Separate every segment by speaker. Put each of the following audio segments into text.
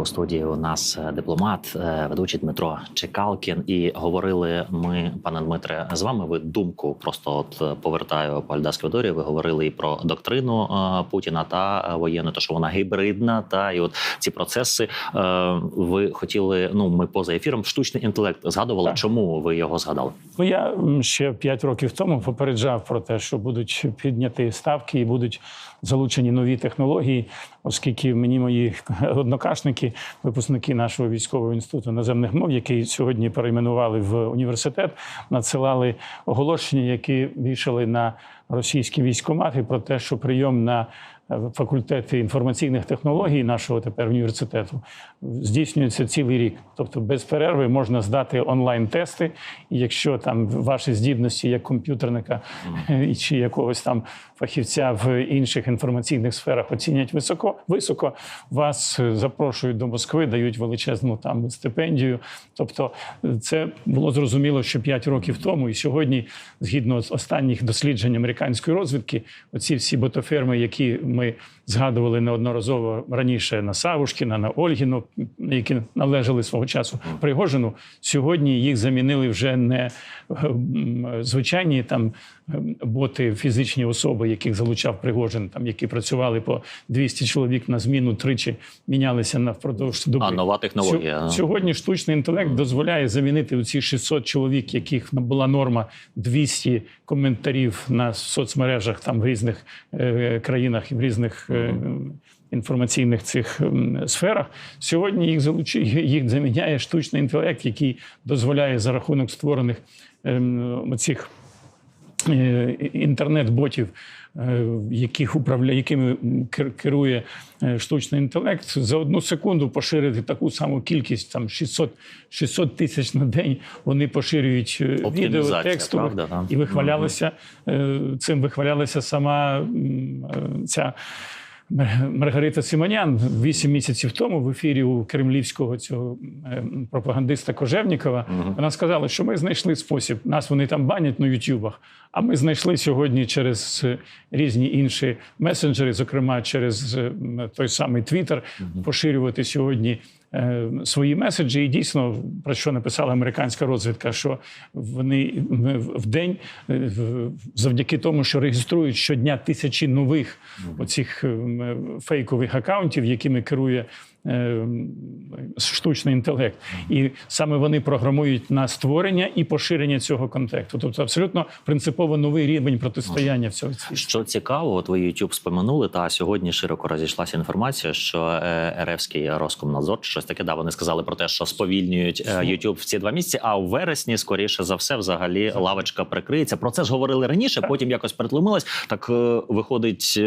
Speaker 1: У студії у нас е, дипломат, е, ведучий Дмитро Чекалкін. І говорили ми, пане Дмитре, з вами. Ви думку просто от е, повертаю по альдасській аудиторії. Ви говорили і про доктрину Путіна та воєнну, то що вона гібридна. Та і от ці процеси ви хотіли. Ну ми поза ефіром штучний інтелект згадували.
Speaker 2: Так.
Speaker 1: Чому ви його згадали?
Speaker 2: Ну я ще 5 років тому попереджав про те, що будуть підняті ставки і будуть залучені нові технології, оскільки мені мої однокашники, випускники нашого військового інституту наземних мов, який сьогодні перейменували в університет, надсилали оголошення, які вішали на російські військомати про те, що прийом на факультети інформаційних технологій нашого тепер університету здійснюється цілий рік. Тобто без перерви можна здати онлайн-тести, і якщо там ваші здібності як комп'ютерника е, чи якогось там фахівця в інших інформаційних сферах оцінять високо, високо вас е, запрошують до Москви, дають величезну там стипендію. Тобто, е, це було зрозуміло, що 5 років тому, і сьогодні, згідно з останніх досліджень американської розвідки, оці всі ботоферми, які ми згадували неодноразово раніше на Савушкіна, на Ольгіну, які належали свого часу Пригожину, сьогодні їх замінили вже не е, звичайні там е, боти, фізичні особи, яких залучав Пригожин, там які працювали по 200 чоловік на зміну, тричі мінялися на впродовж доби.
Speaker 1: А нова технологія.
Speaker 2: Сьогодні штучний інтелект дозволяє замінити оці 600 чоловік, яких була норма 200 коментарів на соцмережах там в різних е, країнах і в різних е, інформаційних цих сферах. Сьогодні їх залучи, їх заміняє штучний інтелект, який дозволяє за рахунок створених ем, цих е, інтернет-ботів, е, яких управля... якими керує е, штучний інтелект, за одну секунду поширити таку саму кількість, там 600, 600 тисяч на день. Вони поширюють е, відео, текстових
Speaker 1: правда,
Speaker 2: і вихвалялися е, цим. Вихвалялася сама е, ця. Мар- Маргарита Симонян вісім місяців тому в ефірі у кремлівського цього е, пропагандиста Кожевнікова вона сказала, що ми знайшли спосіб. Нас вони там банять на ютюбах. А ми знайшли сьогодні через е, різні інші месенджери, зокрема через е, той самий Твіттер, поширювати сьогодні свої меседжі. І дійсно, про що написала американська розвідка, що вони в- день е, завдяки тому, що реєструють щодня тисячі нових оцих е, фейкових акаунтів, якими керує. Е, м, Штучний інтелект, і саме вони програмують на створення і поширення цього контенту. Тобто, абсолютно принципово новий рівень протистояння в світі.
Speaker 1: Що цікаво, от ви YouTube спомянули, та сьогодні широко розійшлася інформація, що е, РФський Роскомнадзор щось таке да вони сказали про те, що сповільнюють е, YouTube в ці два місяці. А в вересні, скоріше за все, взагалі лавочка прикриється. Про це ж говорили раніше. Потім якось перетлумилось. Так е, виходить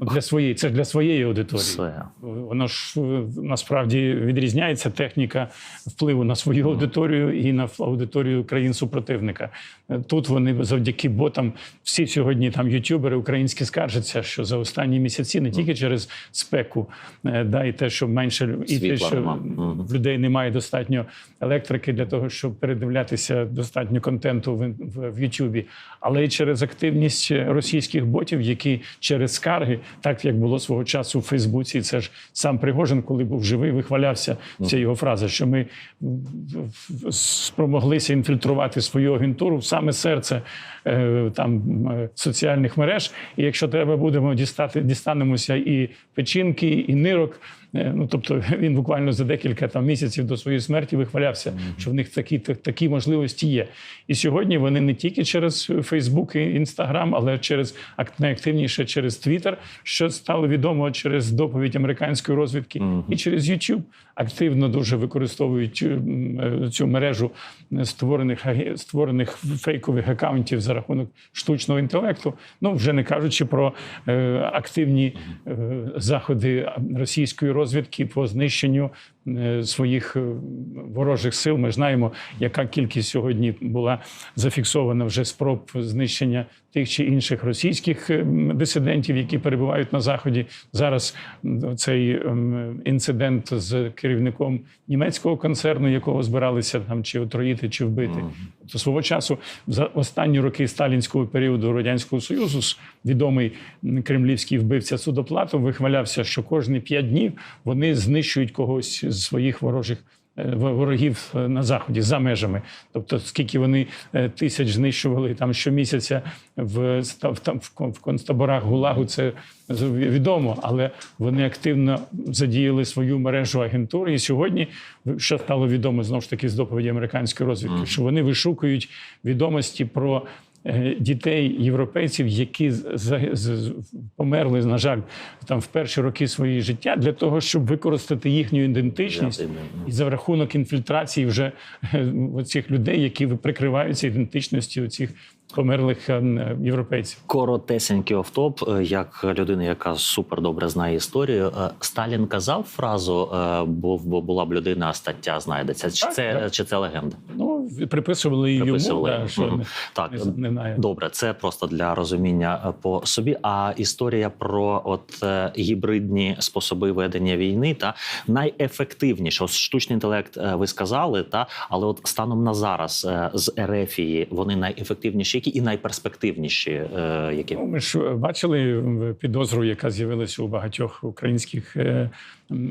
Speaker 2: Для своєї це ж для своєї аудиторії.
Speaker 1: все.
Speaker 2: Воно ж е, насправді відрізняється техніка впливу на свою аудиторію і на аудиторію країн супротивника. Е, Тут вони завдяки ботам, всі сьогодні там ютубери українські скаржаться, що за останні місяці не тільки через спеку, е, да, і те, що менше і те, що. В людей немає достатньо електрики для того, щоб передивлятися достатньо контенту в, в, в Ютубі, але й через активність російських ботів, які через скарги, так як було свого часу у Фейсбуці, це ж сам Пригожин, коли був живий, вихвалявся ця його фраза, що ми спромоглися інфільтрувати свою агентуру в саме серце е, там е, соціальних мереж. І якщо треба будемо дістати, дістанемося і печінки, і нирок. Е, Ну, тобто він буквально за декілька там місяців до своєї смерті вихвалявся, що в них такі, та- такі можливості є. І сьогодні вони не тільки через Фейсбук і Інстаграм, але через ак- найактивніше через Твіттер, що стало відомо через доповідь американської розвідки, і через YouTube активно дуже використовують е, цю мережу е, створених створених фейкових акаунтів за рахунок штучного інтелекту. Ну вже не кажучи про е, активні е, заходи російської розвідки по знищенню е, своїх е, ворожих сил. Ми знаємо, яка кількість сьогодні була зафіксована вже спроб знищення тих чи інших російських ем, дисидентів, які перебувають на заході. Зараз цей ем, інцидент з керівником німецького концерну, якого збиралися там чи отруїти, чи вбити. То свого часу за останні роки сталінського періоду радянського союзу відомий кремлівський вбивця судоплатов вихвалявся, що кожні п'ять днів вони знищують когось з своїх ворожих. Е, Ворогів е, на заході за межами, тобто скільки вони е, тисяч знищували там щомісяця в в там в концтаборах Гулагу, це відомо, але вони активно задіяли свою мережу агентури. І сьогодні, що стало відомо знову ж таки з доповіді американської розвідки, що вони вишукують відомості про дітей європейців, які померли, на жаль, там в перші роки своєї життя, для того, щоб використати їхню ідентичність і за рахунок інфільтрації вже цих людей, які прикриваються ідентичністю цих померлих е, європейців.
Speaker 1: Коротесенький офтоп, е, як людина, яка супер добре знає історію. е, Сталін казав фразу «Був бо була б людина, а стаття знайдеться. Чи
Speaker 2: Так,
Speaker 1: це
Speaker 2: так.
Speaker 1: чи це легенда?
Speaker 2: Ну приписували і
Speaker 1: Приписували.
Speaker 2: йому, да, що не,
Speaker 1: Так,
Speaker 2: не, не.
Speaker 1: Добре, це просто для розуміння по собі. А історія про от гібридні способи ведення війни та найефективніше. Ось штучний інтелект, ви сказали, та але от станом на зараз з Ерефії вони найефективніші, які і найперспективніші, е, які
Speaker 2: Ну, ми ж бачили в підозру, яка з'явилася у багатьох українських е,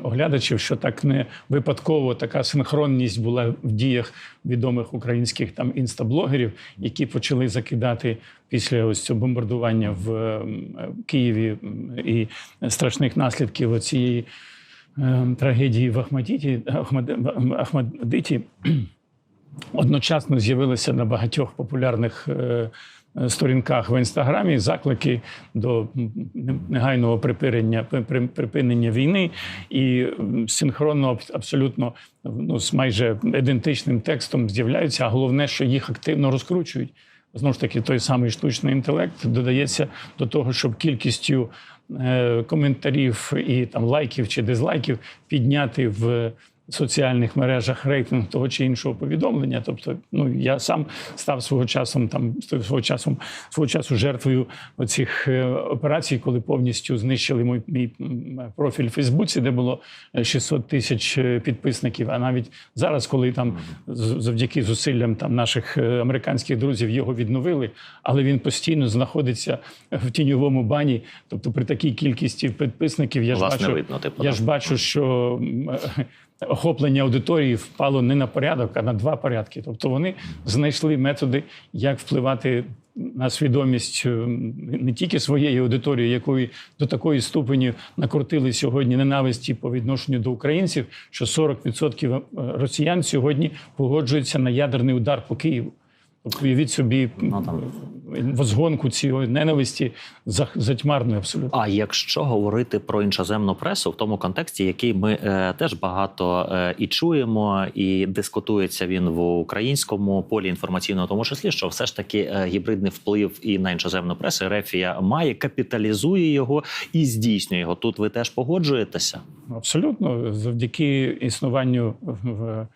Speaker 2: оглядачів, що так не випадково така синхронність була в діях відомих українських там інстаблогерів, які почали закидати після ось цього бомбардування в м, Києві і страшних наслідків цієї трагедії в Ахмадіті, Ахмад- Ахмадиті. Одночасно з'явилися на багатьох популярних е, е, сторінках в інстаграмі заклики до негайного припинення, при- припинення війни і синхронно абсолютно ну, з майже ідентичним текстом з'являються. А головне, що їх активно розкручують. Знову ж таки, той самий штучний інтелект додається до того, щоб кількістю е, коментарів і там лайків чи дизлайків підняти в соціальних мережах рейтинг того чи іншого повідомлення. Тобто, ну я сам став свого часом там свого часом свого часу жертвою оцих е, операцій, коли повністю знищили мій, мій профіль в Фейсбуці, де було е, 600 тисяч е, підписників. А навіть зараз, коли там завдяки зусиллям там наших е, американських друзів його відновили, але він постійно знаходиться в тіньовому бані. Тобто, при такій кількості підписників я ж бачу,
Speaker 1: видно, типу,
Speaker 2: я
Speaker 1: так?
Speaker 2: ж бачу, що е, охоплення аудиторії впало не на порядок, а на два порядки. Тобто вони знайшли методи, як впливати на свідомість е, не тільки своєї аудиторії, якої до такої ступені накрутили сьогодні ненависті по відношенню до українців, що 40% росіян сьогодні погоджуються на ядерний удар по Києву. Тобто, уявіть собі
Speaker 1: Ну.
Speaker 2: Возгонку цієї ненависті за- затьмарної абсолютно.
Speaker 1: А якщо говорити про іншоземну пресу в тому контексті, який ми е, теж багато е, і чуємо, і дискутується він в українському полі інформаційному, в тому числі, що все ж таки е, гібридний вплив і на іншоземну пресу Рефія має, капіталізує його і здійснює його. Тут ви теж погоджуєтеся?
Speaker 2: Абсолютно, завдяки існуванню в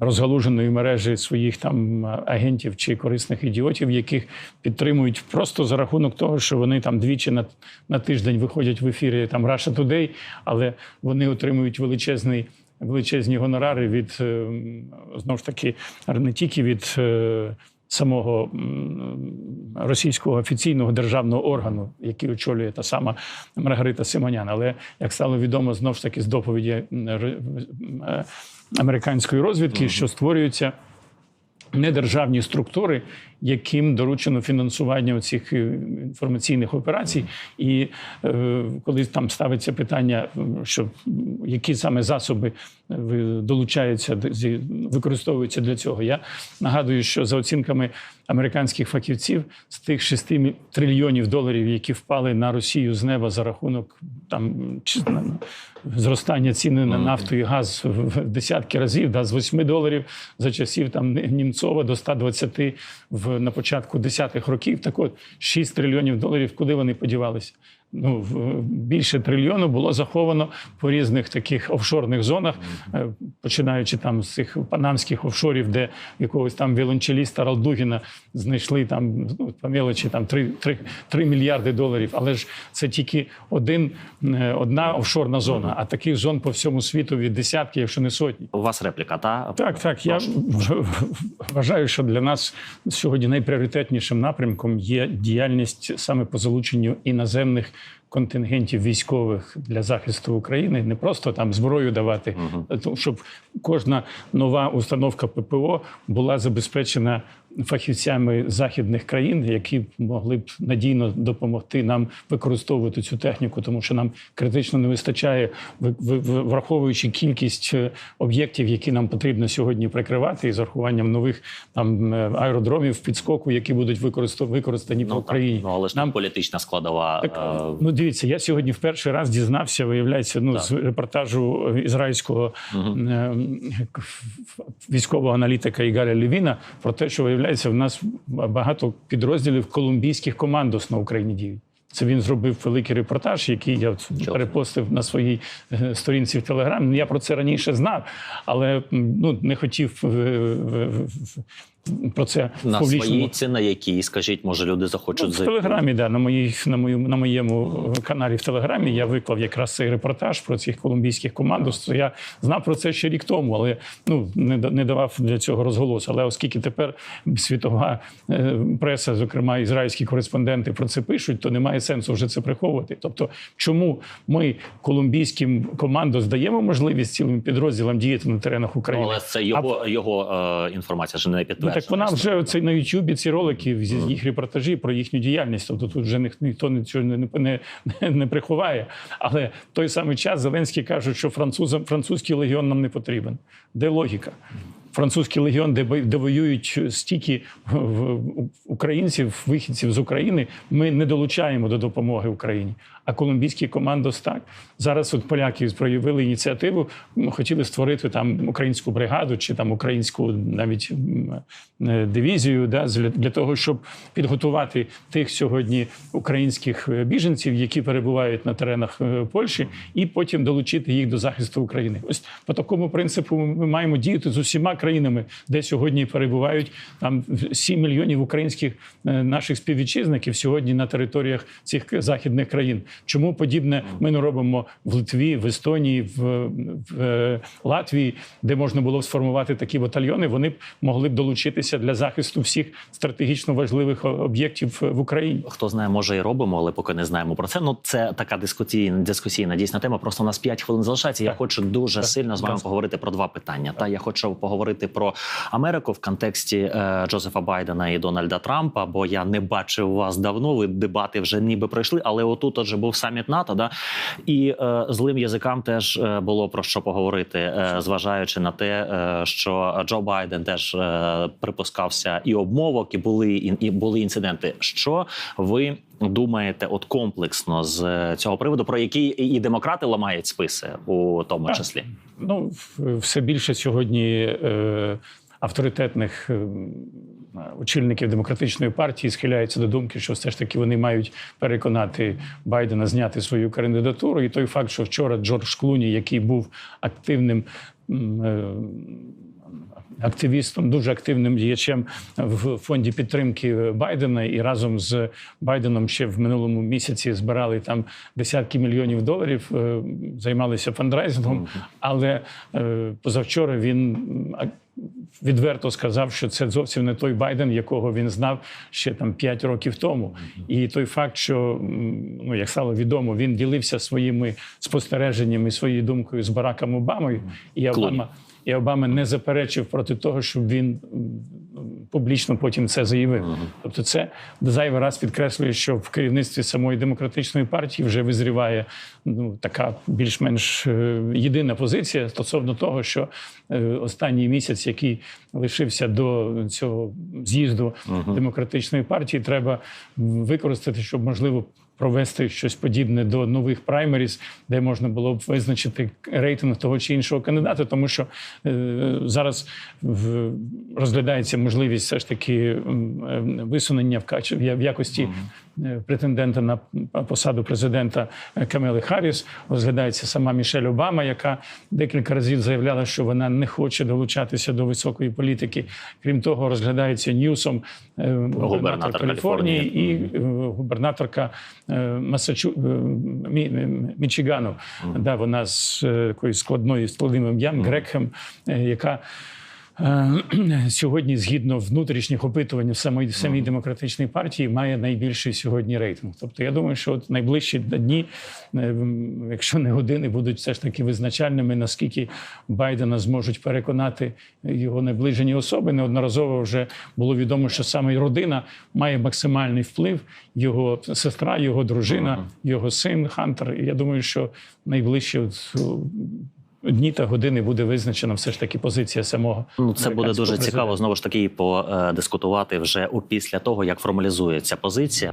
Speaker 2: розгалуженої мережі своїх там агентів чи корисних ідіотів, яких підтримують просто за рахунок того, що вони там двічі на, на тиждень виходять в ефірі там Russia Today, але вони отримують величезний. Величезні гонорари від е, знову ж таки не тільки від е, самого російського офіційного державного органу, який очолює та сама Маргарита Симонян. Але як стало відомо, знову ж таки з доповіді е, американської розвідки, що створюються недержавні структури, яким доручено фінансування цих інформаційних операцій. І е, коли там ставиться питання, що які саме засоби е, долучаються до- використовуються для цього, я нагадую, що за оцінками американських фахівців з тих 6 трильйонів доларів, які впали на Росію з неба за рахунок там чи- зростання ціни на нафту і газ в десятки разів, да, з 8 доларів за часів там Німцова до 120 в на початку 10-х років. Так от 6 трильйонів доларів, куди вони подівалися? Ну, в- більше трильйону було заховано по різних таких офшорних зонах, е, починаючи там з цих панамських офшорів, де якогось там віолончеліста Ралдугіна знайшли там ну, по мелочі там 3, 3, 3 мільярди доларів. Але ж це тільки один, е, одна офшорна зона, а таких зон по всьому світу від десятки, якщо не сотні.
Speaker 1: У вас репліка, та
Speaker 2: Так, так. Я вважаю, що для нас сьогодні найпріоритетнішим напрямком є діяльність саме по залученню іноземних контингентів військових для захисту України, не просто там зброю давати, то, щоб кожна нова установка ППО була забезпечена фахівцями західних країн, які могли б надійно допомогти нам використовувати цю техніку, тому що нам критично не вистачає, ви- ви- ви- враховуючи кількість е, об'єктів, які нам потрібно сьогодні прикривати, і з урахуванням нових там е, аеродромів підскоку, які будуть використані по
Speaker 1: ну, так,
Speaker 2: Україні.
Speaker 1: ну але ж нам політична складова.
Speaker 2: Так,
Speaker 1: е,
Speaker 2: ну дивіться, я сьогодні в перший раз дізнався, виявляється, ну
Speaker 1: Так.
Speaker 2: з репортажу ізраїльського е, військового аналітика Ігаля Лівіна про те, що виявляється, в нас багато підрозділів колумбійських командос на Україні діють. Це він зробив великий репортаж, який я перепостив на своїй е, сторінці в Телеграм. Я про це раніше знав, але ну не хотів е, про це в
Speaker 1: на
Speaker 2: публічному
Speaker 1: своїй ці на якій, скажіть, може люди захочуть
Speaker 2: Ну, в? Телеграмі, да, на, моїй, на, мою, на моєму каналі в Телеграмі я виклав якраз цей репортаж про цих колумбійських командос. Я знав про це ще рік тому, але ну, не, не давав для цього розголосу. Але оскільки тепер світова е, преса, зокрема ізраїльські кореспонденти, про це пишуть, то немає сенсу вже це приховувати. Тобто, чому ми колумбійським командос даємо можливість цілим підрозділам діяти на теренах
Speaker 1: Ну,
Speaker 2: України?
Speaker 1: але це його, його е, інформація, що не
Speaker 2: Ну, так вона вже це на Ютубі ці ролики з їх репортажі про їхню діяльність. Тобто тут вже ніх- ніхто нічого не, не, не, не приховає. Але в той самий час Зеленський каже, що французам французький легіон нам не потрібен. Де логіка? Французький легіон, де, де воюють стільки українців, вихідців з України, ми не долучаємо до допомоги Україні. А колумбійський командос так. Зараз от поляки проявили ініціативу, хотіли створити там українську бригаду чи там українську навіть е, дивізію да, для, того, щоб підготувати тих сьогодні українських е, біженців, які перебувають на теренах е, Польщі, і потім долучити їх до захисту України. Ось по такому принципу ми маємо діяти з усіма країнами, де сьогодні перебувають там 7 мільйонів українських наших співвітчизників сьогодні на територіях цих західних країн. Чому подібне ми не робимо в Литві, в Естонії, в, в е, Латвії, де можна було б сформувати такі батальйони? Вони б могли б долучитися для захисту всіх стратегічно важливих об'єктів е, в Україні.
Speaker 1: Хто знає, може і робимо, але поки не знаємо про це. Ну це така дискусійна дискусійна дійсна тема. Просто у нас 5 хвилин залишається. Я хочу дуже
Speaker 2: Так.
Speaker 1: сильно з вами
Speaker 2: ласка.
Speaker 1: поговорити про два питання. Та я хочу поговорити про Америку в контексті е, Джозефа Байдена і Дональда Трампа. Бо я не бачив вас давно. Ви дебати вже ніби пройшли, але отут отже був саміт НАТО. Да і е, злим язикам теж е, було про що поговорити, е, зважаючи на те, е, що Джо Байден теж е, припускався і обмовок, і були і, і були інциденти. Що ви думаєте, от комплексно з е, цього приводу, про який і і демократи ламають списи у тому
Speaker 2: Так.
Speaker 1: числі?
Speaker 2: Ну, все більше сьогодні е, авторитетних е, очільників демократичної партії схиляються до думки, що все ж таки вони мають переконати Байдена зняти свою кандидатуру. І той факт, що вчора Джордж Клуні, який був активним. е, Активістом, дуже активним діячем в фонді підтримки Байдена, і разом з Байденом ще в минулому місяці збирали там десятки мільйонів доларів, е, займалися фандрайзингом. Але е, позавчора він відверто сказав, що це зовсім не той Байден, якого він знав ще там 5 років тому. І той факт, що ну як стало відомо, він ділився своїми спостереженнями, своєю думкою з Бараком Обамою, і Обама. І Обама не заперечив проти того, щоб він публічно потім це заявив. Тобто, це зайвий раз підкреслює, що в керівництві самої демократичної партії вже визріває ну така більш-менш е, єдина позиція стосовно того, що е, останній місяць, який лишився до цього з'їзду демократичної партії, треба використати, щоб можливо. Провести щось подібне до нових праймеріс, де можна було б визначити рейтинг того чи іншого кандидата, тому що е, зараз в, розглядається можливість все ж таки е, висунення в кач... в якості е, претендента на посаду президента Камели Харріс. Розглядається сама Мішель Обама, яка декілька разів заявляла, що вона не хоче долучатися до високої політики. Крім того, розглядається Ньюсом губернатор Каліфорнії і губернаторка Масачу Мі... Мічигану. Mm -hmm. Да, вона з е, такою складною складним ім'ям Грекхем, е, яка е, сьогодні, згідно внутрішніх опитувань в самій, демократичній партії, має найбільший сьогодні рейтинг. Тобто, я думаю, що от найближчі дні, е, якщо не години, будуть все ж таки визначальними, наскільки Байдена зможуть переконати його наближені особи. Неодноразово вже було відомо, що саме родина має максимальний вплив. Його сестра, його дружина, його син Хантер. І я думаю, що найближчі от, дні та години буде визначена все ж таки позиція самого.
Speaker 1: Ну, це буде дуже
Speaker 2: президента.
Speaker 1: цікаво знову ж таки подискутувати вже у після того, як формалізується позиція.